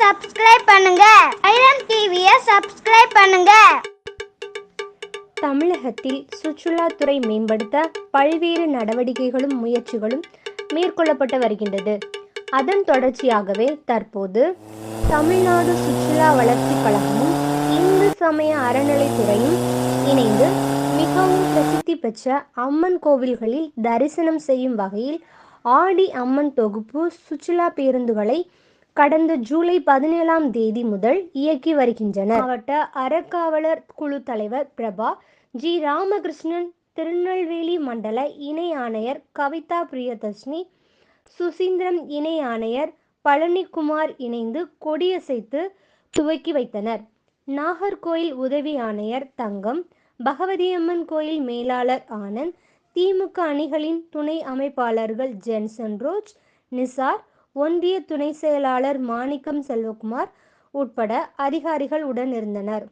Subscribe பண்ணுங்க. Iron டிவியை subscribe பண்ணுங்க. தமிழகத்தில் சுற்றுலாத்துறை மேம்படுத்த பல்வேறு நடவடிக்கைகளும் முயற்சிகளும் மேற்கொள்ளப்பட்டு வருகின்றது. அதன் தொடர்ச்சியாகவே தற்போது தமிழ்நாடு சுற்றுலா வளர்ச்சிக் கழகமும் இந்து சமய அறநிலைத்துறையும் இணைந்து மிகவும் பிரசித்தி பெற்ற அம்மன் கோவில்களில் தரிசனம் செய்யும் வகையில் ஆடி அம்மன் தொகுப்பு சுற்றுலா பேருந்துகளை கடந்த ஜூலை பதினேழாம் தேதி முதல் இயக்கி வருகின்றனர். மாவட்ட அறக்காவலர் குழு தலைவர் பிரபா ஜி ராமகிருஷ்ணன் திருநெல்வேலி மண்டல இணை ஆணையர் கவிதா பிரியதர்ஷினி சுசீந்திரம் இணை ஆணையர் பழனிக்குமார் இணைந்து கொடியசைத்து துவக்கி வைத்தனர். நாகர்கோயில் உதவி ஆணையர் தங்கம் பகவதியம்மன் கோயில் மேலாளர் ஆனந்த் திமுக அணிகளின் துணை அமைப்பாளர்கள் ஜென்சன் ரோஜ் நிசார் ஒன்றிய துணை செயலாளர் மாணிக்கம் செல்வகுமார் உட்பட அதிகாரிகள் உடன் இருந்தனர்.